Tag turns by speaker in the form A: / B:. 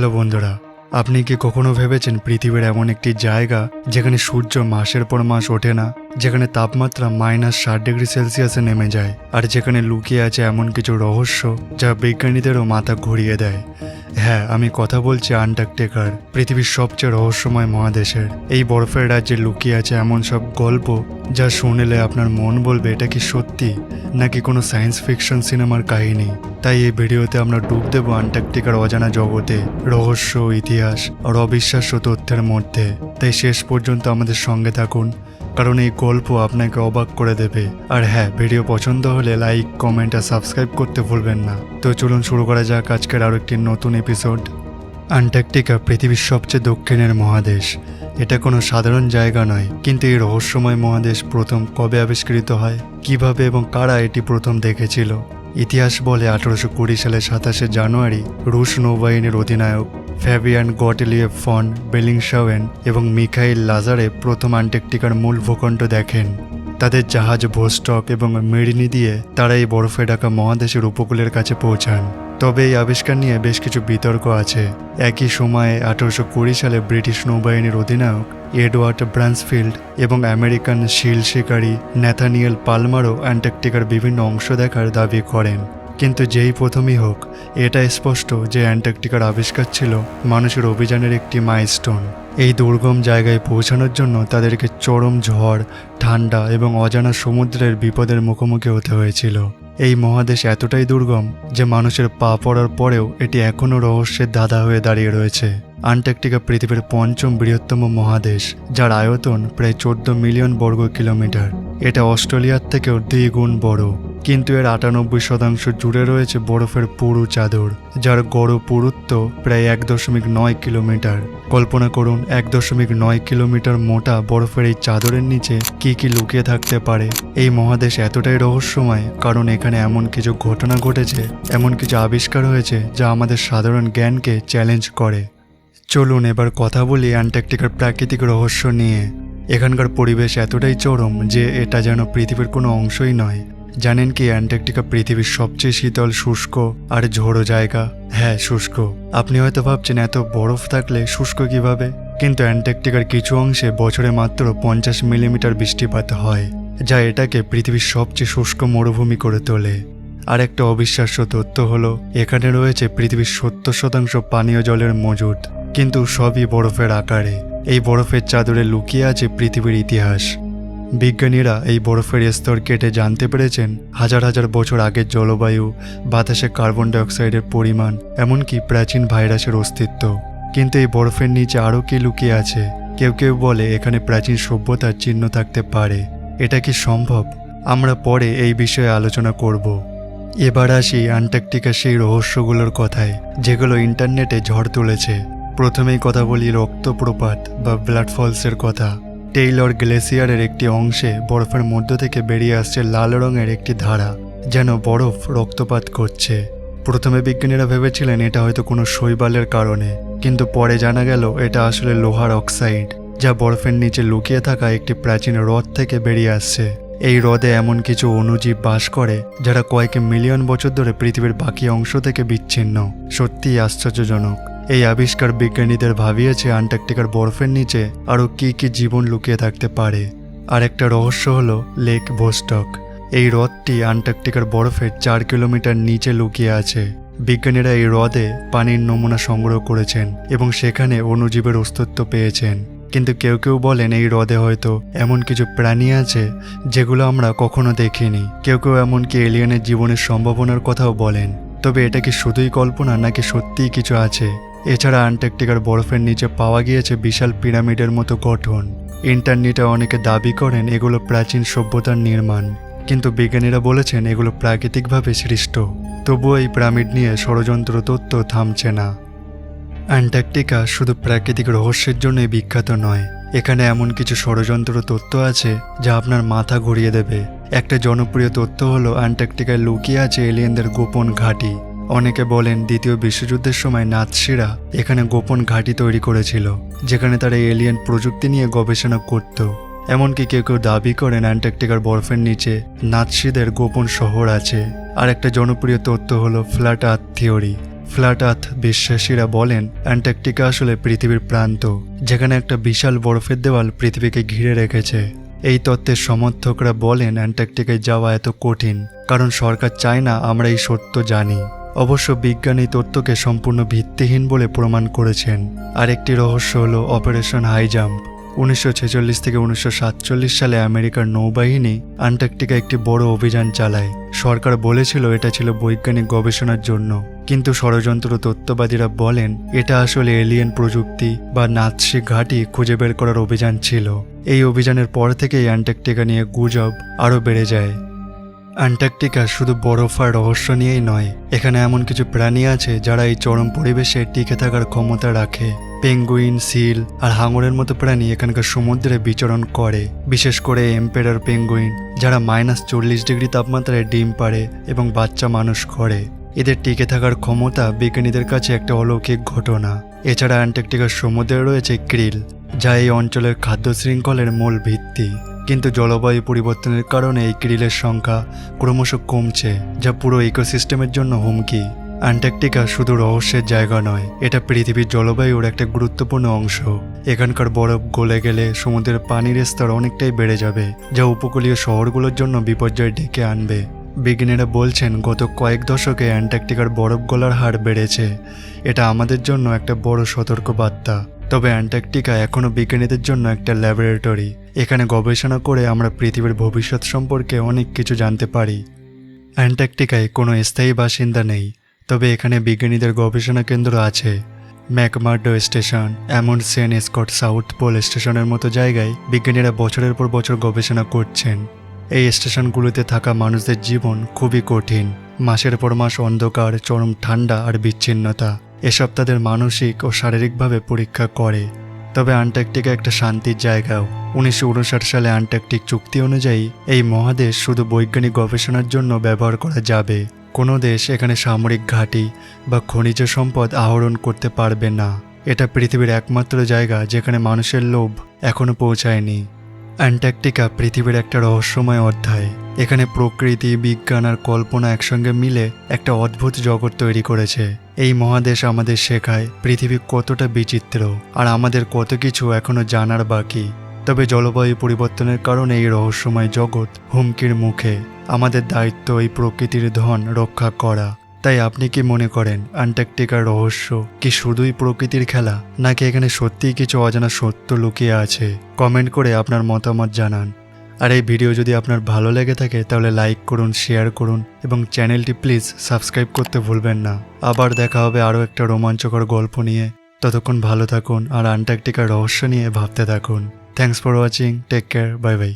A: Hello বন্ধুরা, আপনি কি কখনো ভেবেছেন পৃথিবীর এমন একটি জায়গা যেখানে সূর্য মাসের পর মাস ওঠে না? যেখানে তাপমাত্রা মাইনাস ষাট ডিগ্রি সেলসিয়াসে নেমে যায়, আর যেখানে লুকিয়ে আছে এমন কিছু রহস্য যা বিজ্ঞানীদেরও মাথা ঘুরিয়ে দেয়। হ্যাঁ আমি কথা বলছি আন্টার্কটিকার, পৃথিবীর সবচেয়ে রহস্যময় মহাদেশের। এই বরফের রাজ্যে লুকিয়ে আছে এমন সব গল্প যা শুনলে আপনার মন বলবে, এটা কি সত্যি? নাকি কোনো সায়েন্স ফিকশন সিনেমার কাহিনী? তাই এই ভিডিওতে আমরা ডুব দেব আন্টার্কটিকার অজানা জগতে রহস্য, ইতিহাস আর অবিশ্বাস্য তথ্যের মধ্যে। তাই শেষ পর্যন্ত আমাদের সঙ্গে থাকুন। কারণ এই গল্প আপনাকে অবাক করে দেবে। আর হ্যাঁ ভিডিও পছন্দ হলে লাইক, কমেন্ট আর সাবস্ক্রাইব করতে ভুলবেন না। তো চলুন শুরু করা যাক আজকের আরও একটি নতুন এপিসোড অ্যান্টার্কটিকা পৃথিবীর সবচেয়ে দক্ষিণের মহাদেশ। এটা কোনো সাধারণ জায়গা নয়, কিন্তু এই রহস্যময় মহাদেশ প্রথম কবে আবিষ্কৃত হয়, কীভাবে এবং কারা এটি প্রথম দেখেছিল? ইতিহাস বলে আঠারোশো কুড়ি সালের সাতাশে জানুয়ারি রুশ নৌবাহিনীর অধিনায়ক ফ্যাবিয়ান গটেলিয়েভ ফন বেলিংশাওয়েন এবং মিখাইল লাজারে প্রথম আন্টার্কটিকার মূল ভূখণ্ড দেখেন। তাদের জাহাজ, ভোস্টক এবং মেরিনি দিয়ে তারা এই বরফে ঢাকা মহাদেশের উপকূলের কাছে পৌঁছান। তবে এই আবিষ্কার নিয়ে বেশ কিছু বিতর্ক আছে। একই সময়ে আঠারোশো কুড়ি সালে ব্রিটিশ নৌবাহিনীর অধিনায়ক এডওয়ার্ড ব্রান্সফিল্ড এবং আমেরিকান শিল শিকারী ন্যাথানিয়েল পালমারও অ্যান্টার্কটিকার বিভিন্ন অংশ দেখার দাবি করেন। কিন্তু যেই প্রথমই হোক এটা স্পষ্ট যে অ্যান্টার্কটিকার আবিষ্কার ছিল মানুষের অভিযানের একটি মাইলস্টোন। এই দুর্গম জায়গায় পৌঁছানোর জন্য তাদেরকে চরম ঝড়, ঠান্ডা এবং অজানা সমুদ্রের বিপদের মুখোমুখি হতে হয়েছিল। এই মহাদেশ এতটাই দুর্গম যে মানুষের পা পড়ার পরেও এটি এখনও রহস্যের দাদা হয়ে দাঁড়িয়ে রয়েছে। আন্টার্কটিকা পৃথিবীর পঞ্চম বৃহত্তম মহাদেশ, যার আয়তন প্রায় চোদ্দ মিলিয়ন বর্গ কিলোমিটার। এটা অস্ট্রেলিয়ার থেকেও দ্বিগুণ বড়। কিন্তু এর আটানব্বই শতাংশ জুড়ে রয়েছে বরফের পুরু চাদর, যার গড় পুরুত্ব প্রায় এক দশমিক নয় কিলোমিটার। কল্পনা করুন, এক দশমিক নয় কিলোমিটার মোটা বরফের এই চাদরের নিচে কি কি লুকিয়ে থাকতে পারে। এই মহাদেশ এতটাই রহস্যময়, কারণ এখানে এমন কিছু ঘটনা ঘটেছে, এমন কিছু আবিষ্কার হয়েছে যা আমাদের সাধারণ জ্ঞানকে চ্যালেঞ্জ করে। চলুন এবার কথা বলি অ্যান্টার্কটিকার প্রাকৃতিক রহস্য নিয়ে। এখানকার পরিবেশ এতটাই চরম যে এটা যেন পৃথিবীর কোনো অংশই নয়। জানেন কি অ্যান্টার্কটিকা পৃথিবীর সবচেয়ে শীতল, শুষ্ক আর ঝোড়ো জায়গা? হ্যাঁ শুষ্ক। আপনি হয়তো ভাবছেন, এত বরফ থাকলে শুষ্ক কীভাবে? কিন্তু অ্যান্টার্কটিকার কিছু অংশে বছরে মাত্র পঞ্চাশ মিলিমিটার বৃষ্টিপাত হয়, যা এটাকে পৃথিবীর সবচেয়ে শুষ্ক মরুভূমি করে তোলে। আর একটা অবিশ্বাস্য তথ্য হলো, এখানে রয়েছে পৃথিবীর সত্তর শতাংশ পানীয় জলের মজুদ, কিন্তু সবই বরফের আকারে। এই বরফের চাদরে লুকিয়ে আছে পৃথিবীর ইতিহাস। বিজ্ঞানীরা এই বরফের স্তর কেটে জানতে পেরেছেন হাজার হাজার বছর আগের জলবায়ু বাতাসে কার্বন ডাইঅক্সাইডের পরিমাণ, এমনকি প্রাচীন ভাইরাসের অস্তিত্ব। কিন্তু এই বরফের নিচে আরও কি লুকিয়ে আছে? কেউ কেউ বলে এখানে প্রাচীন সভ্যতার চিহ্ন থাকতে পারে। এটা কি সম্ভব? আমরা পরে এই বিষয়ে আলোচনা করব। এবার আসি আন্টার্কটিকা সেই রহস্যগুলোর কথায়, যেগুলো ইন্টারনেটে ঝড় তুলেছে। প্রথমেই কথা বলি রক্তপ্রপাত বা ব্লাড ফলসের কথা। টেইলর গ্লেসিয়ারের একটি অংশে বরফের মধ্য থেকে বেরিয়ে আসছে লাল রঙের একটি ধারা, যেন বরফ রক্তপাত করছে। প্রথমে বিজ্ঞানীরা ভেবেছিলেন এটা হয়তো কোনো শৈবালের কারণে, কিন্তু পরে জানা গেল এটা আসলে লোহার অক্সাইড, যা বরফের নিচে লুকিয়ে থাকা একটি প্রাচীন হ্রদ থেকে বেরিয়ে আসছে। এই হ্রদে এমন কিছু অণুজীব বাস করে, যারা কয়েক মিলিয়ন বছর ধরে পৃথিবীর বাকি অংশ থেকে বিচ্ছিন্ন। সত্যিই আশ্চর্যজনক। এই আবিষ্কার বিজ্ঞানীদের ভাবিয়েছে আন্টার্কটিকার বরফের নিচে আরও কি কি জীবন লুকিয়ে থাকতে পারে। আর একটা রহস্য হলো লেক ভোস্টক এই হ্রদটি আন্টার্কটিকার বরফের চার কিলোমিটার নিচে লুকিয়ে আছে। বিজ্ঞানীরা এই হ্রদে পানির নমুনা সংগ্রহ করেছেন এবং সেখানে অণুজীবের অস্তিত্ব পেয়েছেন। কিন্তু কেউ কেউ বলেন এই হ্রদে হয়তো এমন কিছু প্রাণী আছে যেগুলো আমরা কখনো দেখিনি। কেউ কেউ এমনকি এলিয়েনের জীবনের সম্ভাবনার কথাও বলেন। তবে এটা কি শুধুই কল্পনা নাকি সত্যিই কিছু আছে? এছাড়া আন্টার্কটিকার বরফের নিচে পাওয়া গিয়েছে বিশাল পিরামিডের মতো গঠন। ইন্টারনেটে অনেকে দাবি করেন এগুলো প্রাচীন সভ্যতার নির্মাণ, কিন্তু বিজ্ঞানীরা বলেছেন এগুলো প্রাকৃতিকভাবে সৃষ্ট। তবুও এই পিরামিড নিয়ে ষড়যন্ত্র তত্ত্ব থামছে না। অ্যান্টার্কটিকা শুধু প্রাকৃতিক রহস্যের জন্যই বিখ্যাত নয়, এখানে এমন কিছু ষড়যন্ত্র তত্ত্ব আছে যা আপনার মাথা ঘুরিয়ে দেবে। একটা জনপ্রিয় তথ্য হলো অ্যান্টার্কটিকায় লুকিয়ে আছে এলিয়েনদের গোপন ঘাঁটি। অনেকে বলেন দ্বিতীয় বিশ্বযুদ্ধের সময় নাৎসিরা এখানে গোপন ঘাঁটি তৈরি করেছিল, যেখানে তারা এলিয়েন প্রযুক্তি নিয়ে গবেষণা করত। এমনকি কেউ কেউ দাবি করেন অ্যান্টার্কটিকার বরফের নিচে নাৎসিদের গোপন শহর আছে। আর একটা জনপ্রিয় তথ্য হলো flat earth theory. Flat earth বিশ্বাসীরা বলেন, অ্যান্টার্কটিকা আসলে পৃথিবীর প্রান্ত, যেখানে একটা বিশাল বরফের দেওয়াল পৃথিবীকে ঘিরে রেখেছে। এই তত্ত্বের সমর্থকরা বলেন, অ্যান্টার্কটিকায় যাওয়া এত কঠিন, কারণ সরকার চায় না আমরা এই সত্য জানি। অবশ্য বিজ্ঞান তত্ত্বকে সম্পূর্ণ ভিত্তিহীন বলে প্রমাণ করেছেন। আরেকটি রহস্য হল অপারেশন হাই জাম্প। উনিশশো ছেচল্লিশ থেকে উনিশশো সাতচল্লিশ সালে আমেরিকার নৌবাহিনী আন্টার্কটিকা একটি বড় অভিযান চালায়। সরকার বলেছিল এটা ছিল বৈজ্ঞানিক গবেষণার জন্য। কিন্তু ষড়যন্ত্র তত্ত্ববাদীরা বলেন, এটা আসলে এলিয়েন প্রযুক্তি বা নাৎসি ঘাঁটি খুঁজে বের করার অভিযান ছিল। এই অভিযানের পর থেকেই অ্যান্টার্কটিকা নিয়ে গুজব আরও বেড়ে যায়। অ্যান্টার্কটিকা শুধু বরফ আর রহস্য নিয়েই নয়, এখানে এমন কিছু প্রাণী আছে যারা এই চরম পরিবেশে টিকে থাকার ক্ষমতা রাখে। পেঙ্গুইন, সিল আর হাঙরের মতো প্রাণী এখানকার সমুদ্রে বিচরণ করে। বিশেষ করে এম্পেরার পেঙ্গুইন, যারা মাইনাস চল্লিশ ডিগ্রি তাপমাত্রায় ডিম পাড়ে এবং বাচ্চা মানুষ করে। এদের টিকে থাকার ক্ষমতা বিজ্ঞানীদের কাছে একটা অলৌকিক ঘটনা। এছাড়া অ্যান্টার্কটিকার সমুদ্রে রয়েছে ক্রিল, যা এই অঞ্চলের খাদ্য শৃঙ্খলের মূল ভিত্তি। কিন্তু জলবায়ু পরিবর্তনের কারণে এই ক্রিলের সংখ্যা ক্রমশ কমছে, যা পুরো ইকোসিস্টেমের জন্য হুমকি। অ্যান্টার্কটিকা শুধু রহস্যের জায়গা নয়, এটা পৃথিবীর জলবায়ুর একটা গুরুত্বপূর্ণ অংশ। এখানকার বরফ গলে গেলে সমুদ্রের পানির স্তর অনেকটাই বেড়ে যাবে, যা উপকূলীয় শহরগুলোর জন্য বিপর্যয় ডেকে আনবে। বিজ্ঞানীরা বলছেন, গত কয়েক দশকে অ্যান্টার্কটিকার বরফ গলার হার বেড়েছে। এটা আমাদের জন্য একটা বড় সতর্ক বার্তা তবে অ্যান্টার্কটিকা এখনও বিজ্ঞানীদের জন্য একটা ল্যাবরেটরি। এখানে গবেষণা করে আমরা পৃথিবীর ভবিষ্যৎ সম্পর্কে অনেক কিছু জানতে পারি। অ্যান্টার্কটিকায় কোনো স্থায়ী বাসিন্দা নেই, তবে এখানে বিজ্ঞানীদের গবেষণা কেন্দ্র আছে। McMurdo station Amundsen Scott South Pole স্টেশনের মতো জায়গায় বিজ্ঞানীরা বছরের পর বছর গবেষণা করছেন। এই স্টেশনগুলোতে থাকা মানুষদের জীবন খুবই কঠিন। মাসের পর মাস অন্ধকার, চরম ঠান্ডা আর বিচ্ছিন্নতা। এসব তাদের মানসিক ও শারীরিকভাবে পরীক্ষা করে। তবে আন্টার্কটিকা একটা শান্তির জায়গাও। উনিশশো উনষাট সালে আন্টার্কটিক চুক্তি অনুযায়ী এই মহাদেশ শুধু বৈজ্ঞানিক গবেষণার জন্য ব্যবহার করা যাবে। কোনো দেশ এখানে সামরিক ঘাঁটি বা খনিজ সম্পদ আহরণ করতে পারবে না। এটা পৃথিবীর একমাত্র জায়গা যেখানে মানুষের লোভ এখনও পৌঁছায়নি। অ্যান্টার্কটিকা পৃথিবীর একটা রহস্যময় অধ্যায়। এখানে প্রকৃতি, বিজ্ঞান আর কল্পনা একসঙ্গে মিলে একটা অদ্ভুত জগৎ তৈরি করেছে। এই মহাদেশ আমাদের শেখায় পৃথিবী কতটা বিচিত্র আর আমাদের কত কিছু এখনও জানার বাকি। তবে জলবায়ু পরিবর্তনের কারণে এই রহস্যময় জগৎ হুমকির মুখে। আমাদের দায়িত্ব এই প্রকৃতির ধন রক্ষা করা। তাই আপনি কি মনে করেন অ্যান্টার্কটিকার রহস্য কি শুধুই প্রকৃতির খেলা, নাকি এখানে সত্যিই কিছু অজানা সত্য লুকিয়ে আছে? কমেন্ট করে আপনার মতামত জানান। আর এই ভিডিও যদি আপনার ভালো লেগে থাকে, তাহলে লাইক করুন শেয়ার করুন এবং চ্যানেলটি প্লিজ সাবস্ক্রাইব করতে ভুলবেন না। আবার দেখা হবে আরও একটা রোমাঞ্চকর গল্প নিয়ে। ততক্ষণ ভালো থাকুন আর আন্টার্কটিকার রহস্য নিয়ে ভাবতে থাকুন। Thanks for watching take care bye bye